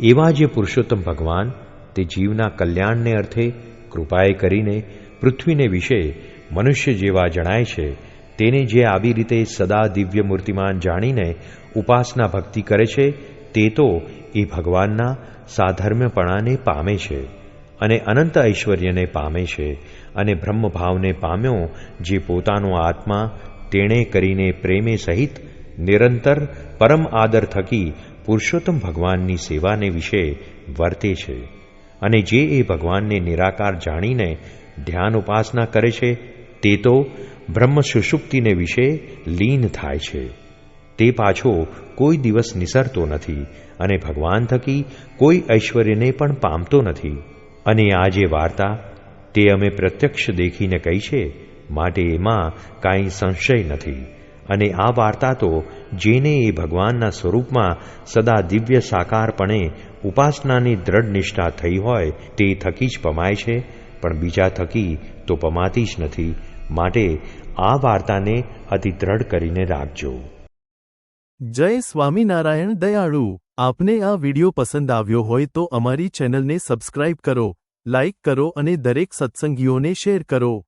એવા જે પુરુષોત્તમ ભગવાન તે જીવના કલ્યાણને અર્થે કૃપાએ કરીને પૃથ્વીને વિશે મનુષ્ય જેવા જણાય છે, તેને જે આવી રીતે સદા દિવ્ય મૂર્તિમાન જાણીને ઉપાસના ભક્તિ કરે છે, તે તો એ ભગવાનના સાધર્મ્યપણાને પામે છે અને અનંત ઐશ્વર્યને પામે છે અને બ્રહ્મભાવને પામ્યો જે પોતાનો આત્મા તેણે કરીને પ્રેમે સહિત નિરંતર પરમ આદર થકી પુરુષોત્તમ ભગવાનની સેવાને વિશે વર્તે છે અને જે એ ભગવાનને નિરાકાર જાણીને ધ્યાન ઉપાસના કરે છે, તે તો બ્રહ્મ સુષુપ્તિને વિશે લીન થાય છે. તે પાછો કોઈ દિવસ નિસરતો નથી અને ભગવાન થકી કોઈ ઐશ્વર્યને પણ પામતો નથી. અને આ જે વાર્તા તે અમે પ્રત્યક્ષ દેખીને કહી છે, માટે એમાં કાંઈ સંશય નથી. અને આ વાર્તા તો જેને એ ભગવાનના સ્વરૂપમાં સદા દિવ્ય સાકારપણે ઉપાસનાની દ્રઢ નિષ્ઠા થઈ હોય તે થકી જ પમાય છે, પણ બીજા થકી તો પમાતી જ નથી. માટે આ વાર્તાને અતિ દ્રઢ કરીને રાખજો. જય સ્વામિનારાયણ દયાળુ. આપને આ વિડિયો પસંદ આવ્યો હોય તો અમારી ચેનલને સબસ્ક્રાઇબ કરો, લાઇક કરો અને દરેક સત્સંગીઓને શેર કરો.